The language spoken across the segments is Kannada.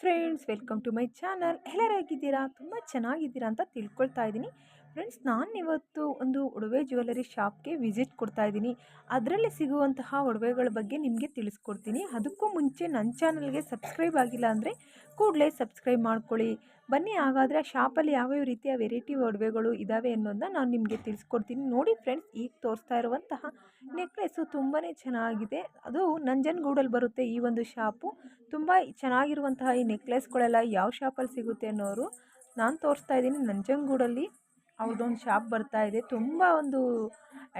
Friends welcome to my channel ಎಲ್ಲರೂ ಹೇಗಿದ್ದೀರಾ? ತುಂಬ ಚೆನ್ನಾಗಿದ್ದೀರಾ ಅಂತ ತಿಳ್ಕೊಳ್ತಾ ಇದ್ದೀನಿ. ಫ್ರೆಂಡ್ಸ್ ನಾನು ಇವತ್ತು ಒಂದು ಒಡವೆ ಜ್ಯುವೆಲರಿ ಶಾಪ್ಗೆ ವಿಸಿಟ್ ಕೊಡ್ತಾ ಇದ್ದೀನಿ. ಅದರಲ್ಲಿ ಸಿಗುವಂತಹ ಒಡವೆಗಳ ಬಗ್ಗೆ ನಿಮಗೆ ತಿಳಿಸ್ಕೊಡ್ತೀನಿ. ಅದಕ್ಕೂ ಮುಂಚೆ ನನ್ನ ಚಾನಲ್ಗೆ ಸಬ್ಸ್ಕ್ರೈಬ್ ಆಗಿಲ್ಲ ಅಂದರೆ ಕೂಡಲೇ ಸಬ್ಸ್ಕ್ರೈಬ್ ಮಾಡ್ಕೊಳ್ಳಿ. ಬನ್ನಿ ಹಾಗಾದರೆ ಶಾಪಲ್ಲಿ ಯಾವ್ಯಾವ ರೀತಿಯ ವೆರೈಟಿ ಒಡವೆಗಳು ಇದ್ದಾವೆ ಅನ್ನೋದನ್ನ ನಾನು ನಿಮಗೆ ತಿಳಿಸ್ಕೊಡ್ತೀನಿ. ನೋಡಿ ಫ್ರೆಂಡ್ಸ್, ಈಗ ತೋರಿಸ್ತಾ ಇರುವಂತಹ ನೆಕ್ಲೆಸ್ಸು ತುಂಬಾ ಚೆನ್ನಾಗಿದೆ. ಅದು ನಂಜನಗೂಡಲ್ಲಿ ಬರುತ್ತೆ ಈ ಒಂದು ಶಾಪು. ತುಂಬ ಚೆನ್ನಾಗಿರುವಂತಹ ಈ ನೆಕ್ಲೆಸ್ಗಳೆಲ್ಲ ಯಾವ ಶಾಪಲ್ಲಿ ಸಿಗುತ್ತೆ ಅನ್ನೋರು ನಾನು ತೋರಿಸ್ತಾ ಇದ್ದೀನಿ. ನಂಜನಗೂಡಲ್ಲಿ ಅವ್ರದ್ದೊಂದು ಶಾಪ್ ಬರ್ತಾ ಇದೆ. ತುಂಬ ಒಂದು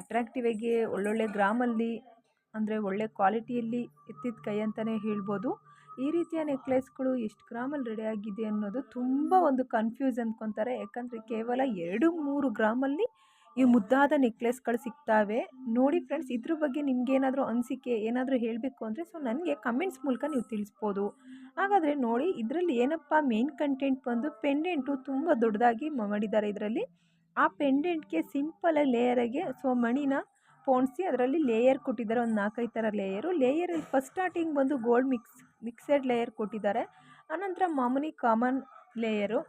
ಅಟ್ರಾಕ್ಟಿವ್ ಆಗಿ ಒಳ್ಳೊಳ್ಳೆ ಗ್ರಾಮಲ್ಲಿ, ಅಂದರೆ ಒಳ್ಳೆ ಕ್ವಾಲಿಟಿಯಲ್ಲಿ ಎತ್ತಿದ ಕೈ ಅಂತಲೇ ಹೇಳ್ಬೋದು. ಈ ರೀತಿಯ ನೆಕ್ಲೆಸ್ಗಳು ಎಷ್ಟು ಗ್ರಾಮಲ್ಲಿ ಆಗಿದೆ ಅನ್ನೋದು ತುಂಬ ಒಂದು ಕನ್ಫ್ಯೂಸ್ ಅಂದ್ಕೊತಾರೆ. ಯಾಕಂದರೆ ಕೇವಲ ಎರಡು ಮೂರು ಗ್ರಾಮಲ್ಲಿ ಈ ಮುದ್ದಾದ ನೆಕ್ಲೆಸ್ಗಳು ಸಿಗ್ತಾವೆ. ನೋಡಿ ಫ್ರೆಂಡ್ಸ್, ಇದ್ರ ಬಗ್ಗೆ ನಿಮ್ಗೇನಾದರೂ ಅನಿಸಿಕೆ, ಏನಾದರೂ ಹೇಳಬೇಕು ಅಂದರೆ ಸೊ ನನಗೆ ಕಮೆಂಟ್ಸ್ ಮೂಲಕ ನೀವು ತಿಳಿಸ್ಬೋದು. ಹಾಗಾದರೆ ನೋಡಿ, ಇದರಲ್ಲಿ ಏನಪ್ಪ ಮೇನ್ ಕಂಟೆಂಟ್ ಬಂದು ಪೆಂಡೆಂಟು ತುಂಬ ದೊಡ್ಡದಾಗಿ ಮಾಡಿದ್ದಾರೆ ಇದರಲ್ಲಿ. ಆ ಪೆಂಡೆಂಟ್ಗೆ ಸಿಂಪಲಾಗಿ ಲೇಯರಾಗೆ ಸೊ ಮಣಿನ ಪೋಣಿಸಿ, ಅದರಲ್ಲಿ ಲೇಯರ್ ಕೊಟ್ಟಿದ್ದಾರೆ, ಒಂದು ನಾಲ್ಕೈದು ಥರ ಲೇಯರು ಲೇಯರಲ್ಲಿ ಫಸ್ಟ್ ಸ್ಟಾರ್ಟಿಂಗ್ ಬಂದು ಗೋಲ್ಡ್ ಮಿಕ್ಸ್ ಮಿಕ್ಸೆಡ್ ಲೇಯರ್ ಕೊಟ್ಟಿದ್ದಾರೆ. ಆನಂತರ ಮಾಮೂಲಿ ಕಾಮನ್ ಲೇಯರು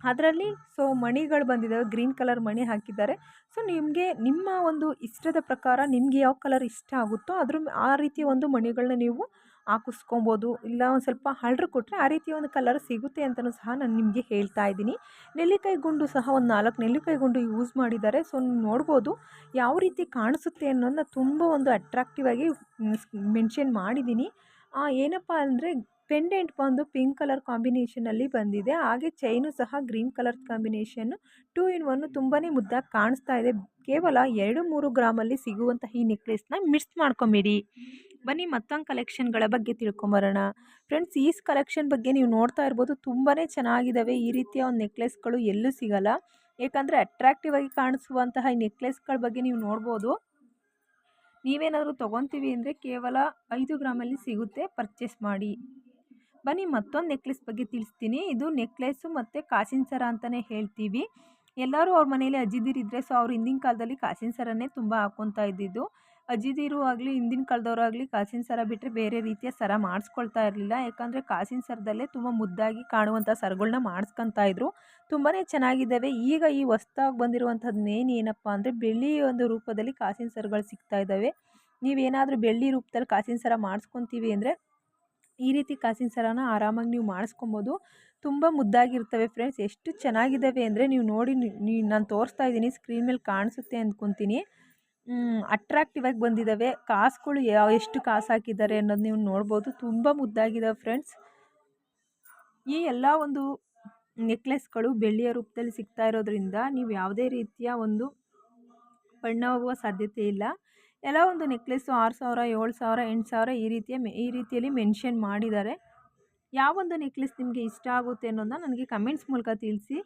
ಅದರಲ್ಲಿ ಸೊ ಮಣಿಗಳು ಬಂದಿದ್ದಾವೆ ಗ್ರೀನ್ ಕಲರ್ ಮಣಿ ಹಾಕಿದ್ದಾರೆ. ಸೊ ನಿಮಗೆ, ನಿಮ್ಮ ಒಂದು ಇಷ್ಟದ ಪ್ರಕಾರ ನಿಮಗೆ ಯಾವ ಕಲರ್ ಇಷ್ಟ ಆಗುತ್ತೋ ಅದ್ರ ಆ ರೀತಿಯ ಒಂದು ಮಣಿಗಳನ್ನ ನೀವು ಹಾಕಿಸ್ಕೊಬೋದು, ಇಲ್ಲ ಒಂದು ಸ್ವಲ್ಪ ಹಳ್ರು ಕೊಟ್ಟರೆ ಆ ರೀತಿಯ ಒಂದು ಕಲರ್ ಸಿಗುತ್ತೆ ಅಂತಲೂ ಸಹ ನಾನು ನಿಮಗೆ ಹೇಳ್ತಾ ಇದ್ದೀನಿ. ನೆಲ್ಲಿಕಾಯಿ ಗುಂಡು ಸಹ ಒಂದು ನಾಲ್ಕು ನೆಲ್ಲಿಕಾಯಿ ಗುಂಡು ಯೂಸ್ ಮಾಡಿದ್ದಾರೆ. ಸೊ ನೋಡ್ಬೋದು ಯಾವ ರೀತಿ ಕಾಣಿಸುತ್ತೆ ಅನ್ನೋದನ್ನ ತುಂಬ ಒಂದು ಅಟ್ರಾಕ್ಟಿವ್ ಆಗಿ ಮೆನ್ಷನ್ ಮಾಡಿದ್ದೀನಿ. ಏನಪ್ಪ ಅಂದರೆ ಪೆಂಡೆಂಟ್ ಬಂದು ಪಿಂಕ್ ಕಲರ್ ಕಾಂಬಿನೇಷನಲ್ಲಿ ಬಂದಿದೆ. ಹಾಗೆ ಚೈನು ಸಹ green colour combination two in one ತುಂಬಾ ಮುದ್ದಾಗಿ ಕಾಣಿಸ್ತಾ ಇದೆ. ಕೇವಲ ಎರಡು ಮೂರು ಗ್ರಾಮಲ್ಲಿ ಸಿಗುವಂತಹ ಈ ನೆಕ್ಲೆಸ್ನ ಮಿಸ್ ಮಾಡ್ಕೊಂಬೇಡಿ. ಬನ್ನಿ ಮತ್ತೊಂದು ಕಲೆಕ್ಷನ್ಗಳ ಬಗ್ಗೆ ತಿಳ್ಕೊಂಬರೋಣ. ಫ್ರೆಂಡ್ಸ್ ಈ ಕಲೆಕ್ಷನ್ ಬಗ್ಗೆ ನೀವು ನೋಡ್ತಾ ಇರ್ಬೋದು ತುಂಬಾ ಚೆನ್ನಾಗಿದ್ದಾವೆ ಈ ರೀತಿಯ ಒಂದು ನೆಕ್ಲೆಸ್ಗಳು ಎಲ್ಲೂ ಸಿಗಲ್ಲ. ಏಕೆಂದರೆ ಅಟ್ರಾಕ್ಟಿವ್ ಆಗಿ ಕಾಣಿಸುವಂತಹ ಈ ನೆಕ್ಲೆಸ್ಗಳ ಬಗ್ಗೆ ನೀವು ನೋಡ್ಬೋದು. ನೀವೇನಾದರೂ ತೊಗೊತೀವಿ ಅಂದರೆ ಕೇವಲ ಐದು ಗ್ರಾಮಲ್ಲಿ ಸಿಗುತ್ತೆ. ಪರ್ಚೇಸ್ ಮಾಡಿ. ಬನ್ನಿ ಮತ್ತೊಂದು ನೆಕ್ಲೆಸ್ ಬಗ್ಗೆ ತಿಳಿಸ್ತೀನಿ. ಇದು ನೆಕ್ಲೆಸ್ಸು ಮತ್ತು ಕಾಸಿನ ಸರ ಅಂತಲೇ ಹೇಳ್ತೀವಿ. ಎಲ್ಲರೂ ಅವ್ರ ಮನೇಲಿ ಅಜ್ಜಿದಿರಿದ್ರೆ ಸೊ ಅವ್ರು ಹಿಂದಿನ ಕಾಲದಲ್ಲಿ ಕಾಸಿನ ಸರನೇ ತುಂಬ ಹಾಕ್ಕೊತಾ ಇದ್ದಿದ್ದು. ಅಜ್ಜಿದಿರು ಆಗಲಿ, ಹಿಂದಿನ ಕಾಲದವ್ರು ಆಗಲಿ, ಕಾಸಿನ ಸರ ಬಿಟ್ಟರೆ ಬೇರೆ ರೀತಿಯ ಸರ ಮಾಡಿಸ್ಕೊಳ್ತಾ ಇರಲಿಲ್ಲ. ಯಾಕಂದರೆ ಕಾಸಿನ ಸರದಲ್ಲೇ ತುಂಬ ಮುದ್ದಾಗಿ ಕಾಣುವಂಥ ಸರಗಳನ್ನ ಮಾಡಿಸ್ಕೊತಾ ಇದ್ರು. ತುಂಬಾ ಚೆನ್ನಾಗಿದ್ದಾವೆ. ಈಗ ಈ ಹೊಸ್ದಾಗಿ ಬಂದಿರುವಂಥದ್ದು ಮೇನ್ ಏನಪ್ಪ ಅಂದರೆ ಬೆಳ್ಳಿ ಒಂದು ರೂಪದಲ್ಲಿ ಕಾಸಿನ ಸರಗಳು ಸಿಗ್ತಾ ಇದ್ದಾವೆ. ನೀವೇನಾದರೂ ಬೆಳ್ಳಿ ರೂಪದಲ್ಲಿ ಕಾಸಿನ ಸರ ಮಾಡಿಸ್ಕೊತೀವಿ ಅಂದರೆ ಈ ರೀತಿ ಕಾಸಿನ ಸರನ ಆರಾಮಾಗಿ ನೀವು ಮಾಡಿಸ್ಕೊಬೋದು. ತುಂಬ ಮುದ್ದಾಗಿರ್ತವೆ ಫ್ರೆಂಡ್ಸ್. ಎಷ್ಟು ಚೆನ್ನಾಗಿದ್ದಾವೆ ಅಂದರೆ ನೀವು ನೋಡಿ ನಾನು ತೋರಿಸ್ತಾ ಇದ್ದೀನಿ, ಸ್ಕ್ರೀನ್ ಮೇಲೆ ಕಾಣಿಸುತ್ತೆ ಅಂದ್ಕೊತೀನಿ. ಅಟ್ರಾಕ್ಟಿವ್ ಆಗಿ ಬಂದಿದ್ದಾವೆ ಕಾಸುಗಳು ಯಾವ ಎಷ್ಟು ಕಾಸು ಹಾಕಿದ್ದಾರೆ ಅನ್ನೋದು ನೀವು ನೋಡ್ಬೋದು. ತುಂಬ ಮುದ್ದಾಗಿದ್ದಾವೆ ಫ್ರೆಂಡ್ಸ್ ಈ ಎಲ್ಲ ಒಂದು ನೆಕ್ಲೆಸ್ಗಳು ಬೆಳ್ಳಿಯ ರೂಪದಲ್ಲಿ ಸಿಗ್ತಾ ಇರೋದ್ರಿಂದ ನೀವು ಯಾವುದೇ ರೀತಿಯ ಒಂದು ಬಣ್ಣ ಹೋಗುವ ಸಾಧ್ಯತೆ ಇಲ್ಲ. ಎಲ್ಲ ಒಂದು ನೆಕ್ಲೆಸ್ಸು ಆರು ಸಾವಿರ, ಏಳು ಸಾವಿರ, ಎಂಟು ಸಾವಿರ ಈ ರೀತಿಯ ಈ ರೀತಿಯಲ್ಲಿ ಮೆನ್ಷನ್ ಮಾಡಿದ್ದಾರೆ. ಯಾವೊಂದು ನೆಕ್ಲೆಸ್ ನಿಮಗೆ ಇಷ್ಟ ಆಗುತ್ತೆ ಅನ್ನೋದನ್ನ ನನಗೆ ಕಮೆಂಟ್ಸ್ ಮೂಲಕ ತಿಳಿಸಿ.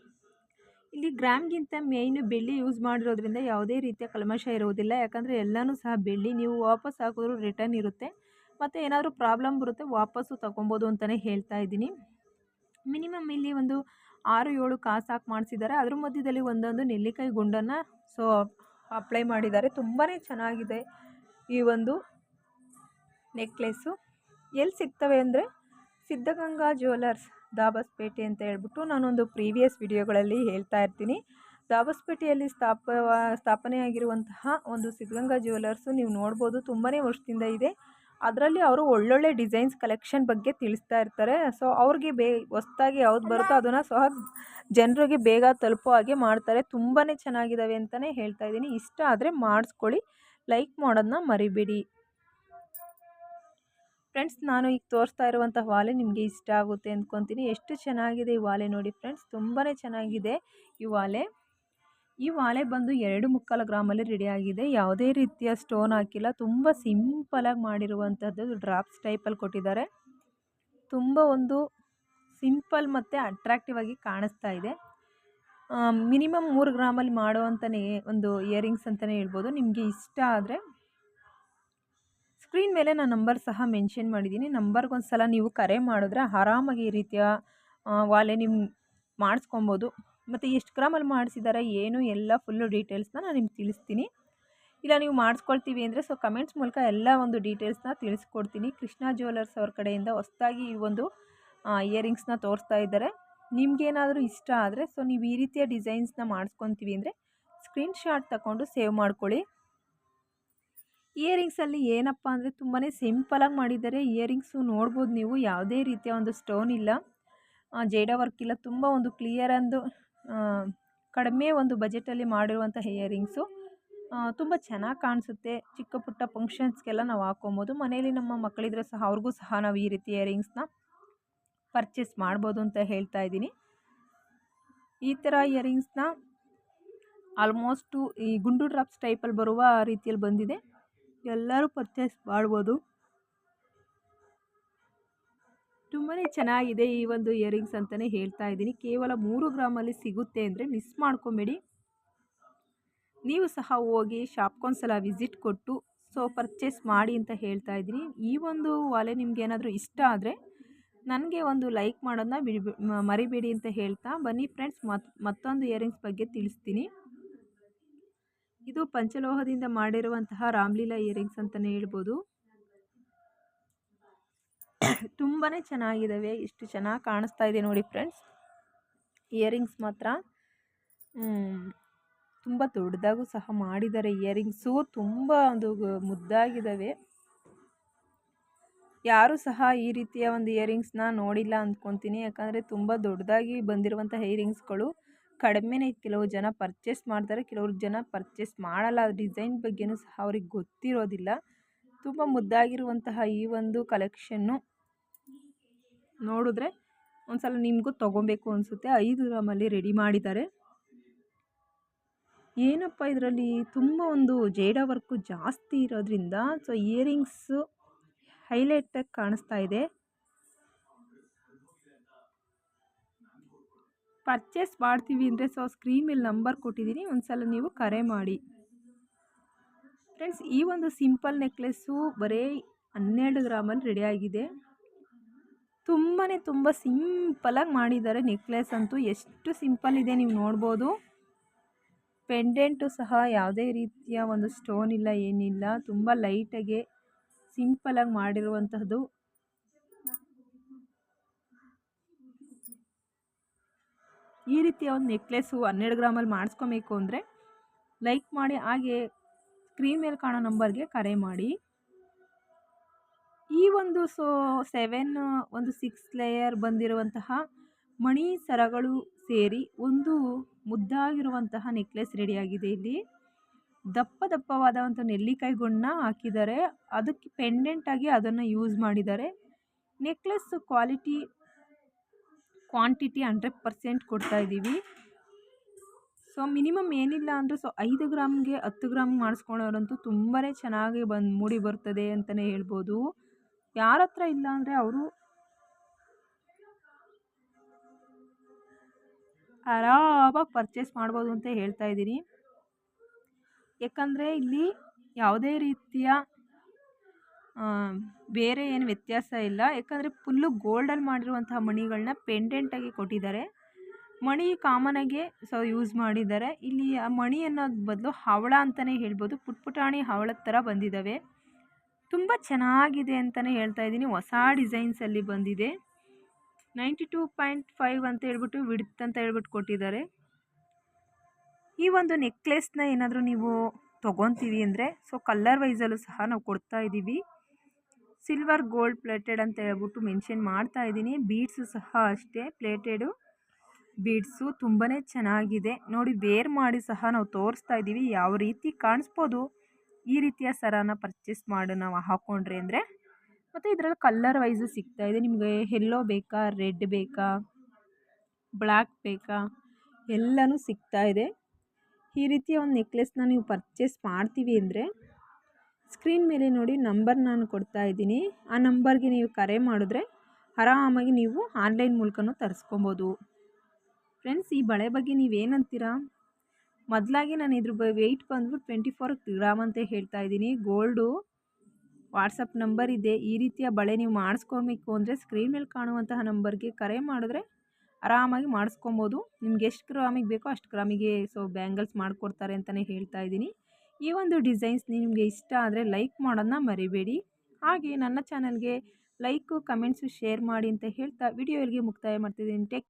ಇಲ್ಲಿ ಗ್ರಾಮ್ಗಿಂತ ಮೇಯ್ನ್ ಬೆಳ್ಳಿ ಯೂಸ್ ಮಾಡಿರೋದ್ರಿಂದ ಯಾವುದೇ ರೀತಿಯ ಕಲ್ಮಶ ಇರುವುದಿಲ್ಲ ಯಾಕಂದರೆ ಎಲ್ಲನೂ ಸಹ ಬೆಳ್ಳಿ, ನೀವು ವಾಪಸ್ ಹಾಕಿದ್ರು ರಿಟರ್ನ್ ಇರುತ್ತೆ. ಮತ್ತು ಏನಾದರೂ ಪ್ರಾಬ್ಲಮ್ ಬರುತ್ತೆ, ವಾಪಸ್ಸು ತೊಗೊಬೋದು ಅಂತಲೇ ಹೇಳ್ತಾ ಇದ್ದೀನಿ. ಮಿನಿಮಮ್ ಇಲ್ಲಿ ಒಂದು ಆರು, ಏಳು ಕಾಸು ಹಾಕಿ ಮಾಡಿಸಿದ್ದಾರೆ. ಅದ್ರ ಮಧ್ಯದಲ್ಲಿ ಒಂದೊಂದು ನೆಲ್ಲಿಕಾಯಿ ಗುಂಡನ್ನು ಸೊ ಅಪ್ಲೈ ಮಾಡಿದ್ದಾರೆ. ತುಂಬಾ ಚೆನ್ನಾಗಿದೆ ಈ ಒಂದು ನೆಕ್ಲೆಸ್ಸು ಎಲ್ಲಿ ಸಿಗ್ತವೆ ಅಂದರೆ ಸಿದ್ಧಗಂಗಾ ಜ್ಯುವೆಲರ್ಸ್ ದಾಬಸ್ಪೇಟೆ ಅಂತ ಹೇಳ್ಬಿಟ್ಟು ನಾನೊಂದು ಪ್ರೀವಿಯಸ್ ವಿಡಿಯೋಗಳಲ್ಲಿ ಹೇಳ್ತಾ ಇರ್ತೀನಿ. ದಾಬಸ್ಪೇಟೆಯಲ್ಲಿ ಸ್ಥಾಪ ಸ್ಥಾಪನೆಯಾಗಿರುವಂತಹ ಒಂದು ಸಿದ್ಧಗಂಗಾ ಜ್ಯುವೆಲರ್ಸು ನೀವು ನೋಡ್ಬೋದು ತುಂಬಾ ವರ್ಷದಿಂದ ಇದೆ. ಅದರಲ್ಲಿ ಅವರು ಒಳ್ಳೊಳ್ಳೆ ಡಿಸೈನ್ಸ್ ಕಲೆಕ್ಷನ್ ಬಗ್ಗೆ ತಿಳಿಸ್ತಾ ಇರ್ತಾರೆ. ಸೊ, ಅವ್ರಿಗೆ ಬೇ ಹೊಸ್ದಾಗಿ ಯಾವ್ದು ಬರುತ್ತೋ ಅದನ್ನು ಸಹ ಜನರಿಗೆ ಬೇಗ ತಲುಪೋ ಹಾಗೆ ಮಾಡ್ತಾರೆ. ತುಂಬಾ ಚೆನ್ನಾಗಿದ್ದಾವೆ ಅಂತಲೇ ಹೇಳ್ತಾ ಇದ್ದೀನಿ. ಇಷ್ಟ ಆದರೆ ಮಾಡಿಸ್ಕೊಳ್ಳಿ. ಲೈಕ್ ಮಾಡೋದನ್ನ ಮರಿಬೇಡಿ. ಫ್ರೆಂಡ್ಸ್, ನಾನು ಈಗ ತೋರಿಸ್ತಾ ಇರುವಂಥ ವಾಲೆ ನಿಮಗೆ ಇಷ್ಟ ಆಗುತ್ತೆ ಅಂದ್ಕೊತೀನಿ ಎಷ್ಟು ಚೆನ್ನಾಗಿದೆ ಈ ವಾಲೆ ನೋಡಿ ಫ್ರೆಂಡ್ಸ್ ತುಂಬಾ ಚೆನ್ನಾಗಿದೆ ಈ ವಾಲೆ. ಈ ವಾಲೆ ಬಂದು ಎರಡು ಮುಕ್ಕಾಲು ಗ್ರಾಮಲ್ಲಿ ರೆಡಿಯಾಗಿದೆ ಯಾವುದೇ ರೀತಿಯ ಸ್ಟೋನ್ ಹಾಕಿಲ್ಲ, ತುಂಬ ಸಿಂಪಲಾಗಿ ಮಾಡಿರುವಂಥದ್ದು ಡ್ರಾಪ್ಸ್ ಟೈಪಲ್ಲಿ ಕೊಟ್ಟಿದ್ದಾರೆ. ತುಂಬ ಒಂದು ಸಿಂಪಲ್ ಮತ್ತು ಅಟ್ರಾಕ್ಟಿವ್ ಆಗಿ ಕಾಣಿಸ್ತಾ ಇದೆ. ಮಿನಿಮಮ್ ಮೂರು ಗ್ರಾಮಲ್ಲಿ ಮಾಡುವಂಥ ಒಂದು ಇಯರಿಂಗ್ಸ್ ಅಂತಲೇ ಹೇಳ್ಬೋದು. ನಿಮಗೆ ಇಷ್ಟ ಆದರೆ ಸ್ಕ್ರೀನ್ ಮೇಲೆ ನಾನು ನಂಬರ್ ಸಹ ಮೆನ್ಷನ್ ಮಾಡಿದ್ದೀನಿ. ನಂಬರ್ಗೊಂದು ಸಲ ನೀವು ಕರೆ ಮಾಡಿದ್ರೆ ಆರಾಮಾಗಿ ಈ ರೀತಿಯ ವಾಲೆ ನಿಮ್ಮ ಮಾಡಿಸ್ಕೊಬೋದು. ಮತ್ತು ಎಷ್ಟು ಗ್ರಾಮಲ್ಲಿ ಮಾಡಿಸಿದ್ದಾರೆ ಏನು, ಎಲ್ಲ ಫುಲ್ಲು ಡೀಟೇಲ್ಸ್ನ ನಾನು ನಿಮ್ಗೆ ತಿಳಿಸ್ತೀನಿ. ಇಲ್ಲ, ನೀವು ಮಾಡಿಸ್ಕೊಳ್ತೀವಿ ಅಂದರೆ ಸೊ ಕಮೆಂಟ್ಸ್ ಮೂಲಕ ಎಲ್ಲ ಒಂದು ಡೀಟೇಲ್ಸ್ನ ತಿಳಿಸ್ಕೊಡ್ತೀನಿ. ಕೃಷ್ಣ ಜ್ಯುವೆಲರ್ಸ್ ಅವ್ರ ಕಡೆಯಿಂದ ಹೊಸದಾಗಿ ಈ ಒಂದು ಇಯರಿಂಗ್ಸ್ನ ತೋರಿಸ್ತಾ ಇದ್ದಾರೆ. ನಿಮಗೇನಾದರೂ ಇಷ್ಟ ಆದರೆ ಸೊ ನೀವು ಈ ರೀತಿಯ ಡಿಸೈನ್ಸ್ನ ಮಾಡಿಸ್ಕೊತೀವಿ ಅಂದರೆ ಸ್ಕ್ರೀನ್ಶಾಟ್ ತಗೊಂಡು ಸೇವ್ ಮಾಡ್ಕೊಳ್ಳಿ. ಇಯರಿಂಗ್ಸಲ್ಲಿ ಏನಪ್ಪ ಅಂದರೆ ತುಂಬಾ ಸಿಂಪಲಾಗಿ ಮಾಡಿದ್ದಾರೆ. ಇಯರಿಂಗ್ಸು ನೋಡ್ಬೋದು ನೀವು, ಯಾವುದೇ ರೀತಿಯ ಒಂದು ಸ್ಟೋನ್ ಇಲ್ಲ. ಜೇಡ ವರ್ಕ್ ಇಲ್ಲ. ತುಂಬ ಒಂದು ಕ್ಲಿಯರ್ ಅಂದು ಕಡಿಮೆ ಒಂದು ಬಜೆಟಲ್ಲಿ ಮಾಡಿರುವಂತಹ ಇಯರಿಂಗ್ಸು. ತುಂಬ ಚೆನ್ನಾಗಿ ಕಾಣಿಸುತ್ತೆ. ಚಿಕ್ಕ ಪುಟ್ಟ ಫಂಕ್ಷನ್ಸ್ಗೆಲ್ಲ ನಾವು ಹಾಕೊಬೋದು. ಮನೇಲಿ ನಮ್ಮ ಮಕ್ಕಳಿದ್ರೆ ಸಹ ಅವ್ರಿಗೂ ಸಹ ನಾವು ಈ ರೀತಿ ಇಯರಿಂಗ್ಸ್ನ ಪರ್ಚೇಸ್ ಮಾಡ್ಬೋದು ಅಂತ ಹೇಳ್ತಾ ಇದ್ದೀನಿ. ಈ ಥರ ಇಯರಿಂಗ್ಸ್ನ ಆಲ್ಮೋಸ್ಟು ಈ ಗುಂಡು ಡ್ರಾಪ್ಸ್ ಟೈಪಲ್ಲಿ ಬರುವ ರೀತಿಯಲ್ಲಿ ಬಂದಿದೆ. ಎಲ್ಲರೂ ಪರ್ಚೇಸ್ ಮಾಡ್ಬೋದು. ತುಂಬಾ ಚೆನ್ನಾಗಿದೆ ಈ ಒಂದು ಇಯರಿಂಗ್ಸ್ ಅಂತಲೇ ಹೇಳ್ತಾ ಇದ್ದೀನಿ. ಕೇವಲ ಮೂರು ಗ್ರಾಮಲ್ಲಿ ಸಿಗುತ್ತೆ ಅಂದರೆ ಮಿಸ್ ಮಾಡ್ಕೊಬೇಡಿ. ನೀವು ಸಹ ಹೋಗಿ ಶಾಪ್ಗೊಂದ್ಸಲ ವಿಸಿಟ್ ಕೊಟ್ಟು ಸೊ ಪರ್ಚೇಸ್ ಮಾಡಿ ಅಂತ ಹೇಳ್ತಾ ಇದ್ದೀನಿ. ಈ ಒಂದು ವಾಲೆ ನಿಮ್ಗೆ ಏನಾದರೂ ಇಷ್ಟ ಆದರೆ ನನಗೆ ಒಂದು ಲೈಕ್ ಮಾಡೋದನ್ನ ಬಿಡಿ, ಮರಿಬೇಡಿ ಅಂತ ಹೇಳ್ತಾ, ಬನ್ನಿ ಫ್ರೆಂಡ್ಸ್ ಮತ್, ಮತ್ತೊಂದು ಇಯರಿಂಗ್ಸ್ ಬಗ್ಗೆ ತಿಳಿಸ್ತೀನಿ. ಇದು ಪಂಚಲೋಹದಿಂದ ಮಾಡಿರುವಂತಹ ರಾಮ್ಲೀಲಾ ಇಯರಿಂಗ್ಸ್ ಅಂತಲೇ ಹೇಳ್ಬೋದು. ತುಂಬಾ ಚೆನ್ನಾಗಿದ್ದಾವೆ ಇಷ್ಟು ಚೆನ್ನಾಗಿ ಕಾಣಿಸ್ತಾ ಇದೆ ನೋಡಿ ಫ್ರೆಂಡ್ಸ್. ಇಯರಿಂಗ್ಸ್ ಮಾತ್ರ. ತುಂಬ ದೊಡ್ಡದಾಗೂ ಸಹ ಮಾಡಿದ್ದಾರೆ ಇಯರಿಂಗ್ಸು. ತುಂಬ ಒಂದು ಮುದ್ದಾಗಿದ್ದಾವೆ ಯಾರು ಸಹ ಈ ರೀತಿಯ ಒಂದು ಇಯರಿಂಗ್ಸ್ನ ನೋಡಿಲ್ಲ ಅಂದ್ಕೊತೀನಿ. ಯಾಕಂದರೆ ತುಂಬ ದೊಡ್ಡದಾಗಿ ಬಂದಿರುವಂಥ ಇಯರಿಂಗ್ಸ್ಗಳು. ಕಡಿಮೆನೇ ಕೆಲವು ಜನ ಪರ್ಚೇಸ್ ಮಾಡ್ತಾರೆ, ಕೆಲವರು ಜನ ಪರ್ಚೇಸ್ ಮಾಡಲ್ಲ. ಡಿಸೈನ್ ಬಗ್ಗೆಯೂ ಸಹ ಅವ್ರಿಗೆ ಗೊತ್ತಿರೋದಿಲ್ಲ. ತುಂಬ ಮುದ್ದಾಗಿರುವಂತಹ ಈ ಒಂದು ಕಲೆಕ್ಷನ್ನು ನೋಡಿದ್ರೆ ಒಂದ್ಸಲ ನಿಮಗೂ ತೊಗೊಬೇಕು ಅನಿಸುತ್ತೆ. ಐದು ಗ್ರಾಮಲ್ಲಿ ರೆಡಿ ಮಾಡಿದ್ದಾರೆ. ಏನಪ್ಪ ಇದರಲ್ಲಿ? ತುಂಬ ಒಂದು ಜೇಡ ವರ್ಕು ಜಾಸ್ತಿ ಇರೋದ್ರಿಂದ ಸೊ ಇಯರಿಂಗ್ಸು ಹೈಲೈಟಾಗಿ ಕಾಣಿಸ್ತಾ ಇದೆ. ಪರ್ಚೇಸ್ ಮಾಡ್ತೀವಿ ಅಂದರೆ ಸೊ ಸ್ಕ್ರೀನ್ ಮೇಲೆ ನಂಬರ್ ಕೊಟ್ಟಿದ್ದೀನಿ ಒಂದು ಸಲ ನೀವು ಕರೆ ಮಾಡಿ. ಫ್ರೆಂಡ್ಸ್ ಈ ಒಂದು ಸಿಂಪಲ್ ನೆಕ್ಲೆಸ್ಸು ಬರೀ ಹನ್ನೆರಡು ಗ್ರಾಮಲ್ಲಿ ರೆಡಿಯಾಗಿದೆ ತುಂಬಾ ತುಂಬ ಸಿಂಪಲಾಗಿ ಮಾಡಿದ್ದಾರೆ ನೆಕ್ಲೆಸ್ ಅಂತೂ. ಎಷ್ಟು ಸಿಂಪಲ್ ಇದೆ ನೀವು ನೋಡ್ಬೋದು. ಪೆಂಡೆಂಟು ಸಹ ಯಾವುದೇ ರೀತಿಯ ಒಂದು ಸ್ಟೋನ್ ಇಲ್ಲ, ಏನಿಲ್ಲ. ತುಂಬ ಲೈಟಾಗೆ ಸಿಂಪಲಾಗಿ ಮಾಡಿರುವಂತಹದ್ದು. ಈ ರೀತಿಯ ಒಂದು ನೆಕ್ಲೆಸ್ಸು ಹನ್ನೆರಡು ಗ್ರಾಮಲ್ಲಿ ಮಾಡಿಸ್ಕೊಬೇಕು ಅಂದರೆ ಲೈಕ್ ಮಾಡಿ ಹಾಗೆ ಸ್ಕ್ರೀನ್ ಮೇಲೆ ಕಾಣೋ ನಂಬರ್ಗೆ ಕರೆ ಮಾಡಿ. ಈ ಒಂದು ಸೊ ಸೆವೆನ್ ಒಂದು ಸಿಕ್ಸ್ ಲೇಯರ್ ಬಂದಿರುವಂತಹ ಮಣಿ ಸರಗಳು ಸೇರಿ ಒಂದು ಮುದ್ದಾಗಿರುವಂತಹ ನೆಕ್ಲೆಸ್ ರೆಡಿಯಾಗಿದೆ ಇಲ್ಲಿ. ದಪ್ಪ ದಪ್ಪವಾದ ಒಂದು ನೆಲ್ಲಿಕಾಯಿ ಗುಣ್ಣ ಹಾಕಿದ್ದಾರೆ. ಅದಕ್ಕೆ ಪೆಂಡೆಂಟಾಗಿ ಅದನ್ನು ಯೂಸ್ ಮಾಡಿದ್ದಾರೆ. Necklace quality quantity hundred percent ಕೊಡ್ತಾ ಇದ್ದೀವಿ ಸೊ ಮಿನಿಮಮ್ ಏನಿಲ್ಲ ಅಂದರೆ ಸೊ ಐದು ಗ್ರಾಮ್ಗೆ ಹತ್ತು ಗ್ರಾಮ್ ಮಾಡಿಸ್ಕೊಳ್ಳೋರಂತೂ ತುಂಬಾ ಚೆನ್ನಾಗಿ ಬಂದು ಮೂಡಿ ಬರ್ತದೆ ಅಂತಲೇ ಹೇಳ್ಬೋದು. ಯಾರ ಹತ್ರ ಇಲ್ಲ ಅಂದರೆ ಅವರು ಆರಾಮಾಗಿ ಪರ್ಚೇಸ್ ಮಾಡ್ಬೋದು ಅಂತ ಹೇಳ್ತಾ ಇದ್ದೀನಿ ಯಾಕಂದರೆ ಇಲ್ಲಿ ಯಾವುದೇ ರೀತಿಯ ಬೇರೆ ಏನು ವ್ಯತ್ಯಾಸ ಇಲ್ಲ. ಯಾಕಂದರೆ ಫುಲ್ಲು ಗೋಲ್ಡಲ್ಲಿ ಮಾಡಿರುವಂತಹ ಮಣಿಗಳನ್ನ ಪೆಂಡೆಂಟಾಗಿ ಕೊಟ್ಟಿದ್ದಾರೆ. ಮಣಿ ಕಾಮನಾಗೆ ಸೊ ಯೂಸ್ ಮಾಡಿದ್ದಾರೆ. ಇಲ್ಲಿ ಆ ಮಣಿ ಅನ್ನೋದು ಬದಲು ಹವಳ ಅಂತಲೇ ಹೇಳ್ಬೋದು. ಪುಟ್ ಪುಟಾಣಿ ಹವಳದ ಥರ ಬಂದಿದ್ದಾವೆ ತುಂಬ ಚೆನ್ನಾಗಿದೆ ಅಂತಲೇ ಹೇಳ್ತಾ ಇದ್ದೀನಿ. ಹೊಸ ಡಿಸೈನ್ಸಲ್ಲಿ ಬಂದಿದೆ. ನೈಂಟಿ ಟೂ ಪಾಯಿಂಟ್ ಫೈವ್ ಅಂತ ಹೇಳ್ಬಿಟ್ಟು ವಿಡ್ತ್ ಅಂತ ಹೇಳ್ಬಿಟ್ಟು ಕೊಟ್ಟಿದ್ದಾರೆ. ಈ ಒಂದು ನೆಕ್ಲೆಸ್ನ ಏನಾದರೂ ನೀವು ತೊಗೊತೀವಿ ಅಂದರೆ ಸೊ ಕಲ್ಲರ್ ವೈಸಲ್ಲೂ ಸಹ ನಾವು ಕೊಡ್ತಾ ಇದ್ದೀವಿ ಸಿಲ್ವರ್ ಗೋಲ್ಡ್ ಪ್ಲೇಟೆಡ್ ಅಂತ ಹೇಳ್ಬಿಟ್ಟು ಮೆನ್ಷನ್ ಮಾಡ್ತಾ ಇದ್ದೀನಿ. ಬೀಡ್ಸು ಸಹ ಅಷ್ಟೇ ಪ್ಲೇಟೆಡು ಬೀಡ್ಸು ತುಂಬಾ ಚೆನ್ನಾಗಿದೆ. ನೋಡಿ ವೇರ್ ಮಾಡಿ ಸಹ ನಾವು ತೋರಿಸ್ತಾ ಇದ್ದೀವಿ. ಯಾವ ರೀತಿ ಕಾಣಿಸ್ಬೋದು? ಈ ರೀತಿಯ ಸರನ ಪರ್ಚೇಸ್ ಮಾಡಿ ನಾವು ಹಾಕ್ಕೊಂಡ್ರೆ ಅಂದರೆ. ಮತ್ತು ಇದರಲ್ಲಿ ಕಲ್ಲರ್ ವೈಸು ಸಿಗ್ತಾ ಇದೆ. ನಿಮಗೆ ಎಲ್ಲೋ ಬೇಕಾ ರೆಡ್ ಬೇಕಾ ಬ್ಲ್ಯಾಕ್ ಬೇಕಾ, ಎಲ್ಲನೂ ಸಿಗ್ತಾ ಇದೆ. ಈ ರೀತಿಯ ಒಂದು ನೆಕ್ಲೆಸ್ನ ನೀವು ಪರ್ಚೇಸ್ ಮಾಡ್ತೀವಿ ಅಂದರೆ ಸ್ಕ್ರೀನ್ ಮೇಲೆ ನೋಡಿ ನಂಬರ್ ನಾನು ಕೊಡ್ತಾ ಇದ್ದೀನಿ. ಆ ನಂಬರ್ಗೆ ನೀವು ಕರೆ ಮಾಡಿದ್ರೆ ಆರಾಮಾಗಿ ನೀವು ಆನ್ಲೈನ್ ಮೂಲಕನೂ ತರಿಸ್ಕೊಬೋದು. ಫ್ರೆಂಡ್ಸ್, ಈ ಬಳೆ ಬಗ್ಗೆ ನೀವೇನಂತೀರಾ? ಮೊದಲಾಗಿ ನಾನು ಇದ್ರ ಬ ವೆಯ್ಟ್ ಬಂದ್ಬಿಟ್ಟು ಟ್ವೆಂಟಿ ಫೋರ್ ಗ್ರಾಮ್ ಅಂತ ಹೇಳ್ತಾ ಇದ್ದೀನಿ. ಗೋಲ್ಡು ವಾಟ್ಸಪ್ ನಂಬರ್ ಇದೆ. ಈ ರೀತಿಯ ಬಳೆ ನೀವು ಮಾಡಿಸ್ಕೊಬೇಕು ಅಂದರೆ ಸ್ಕ್ರೀನ್ ಮೇಲೆ ಕಾಣುವಂತಹ ನಂಬರ್ಗೆ ಕರೆ ಮಾಡಿದ್ರೆ ಆರಾಮಾಗಿ ಮಾಡಿಸ್ಕೊಬೋದು. ನಿಮ್ಗೆ ಎಷ್ಟು ಗ್ರಾಮಿಗೆ ಬೇಕೋ ಅಷ್ಟು ಗ್ರಾಮಿಗೆ ಸೊ ಬ್ಯಾಂಗಲ್ಸ್ ಮಾಡಿಕೊಡ್ತಾರೆ ಅಂತಲೇ ಹೇಳ್ತಾ ಇದ್ದೀನಿ. ಈ ಒಂದು ಡಿಸೈನ್ಸ್ ನಿಮಗೆ ಇಷ್ಟ ಆದರೆ ಲೈಕ್ ಮಾಡೋದನ್ನ ಮರಿಬೇಡಿ. ಹಾಗೆ ನನ್ನ ಚಾನಲ್ಗೆ ಲೈಕು, ಕಮೆಂಟ್ಸು ಶೇರ್ ಮಾಡಿ ಅಂತ ಹೇಳ್ತಾ ವಿಡಿಯೋ ಇಲ್ಲಿಗೆ ಮುಕ್ತಾಯ ಮಾಡ್ತಿದ್ದೀನಿ. ಟೇಕ್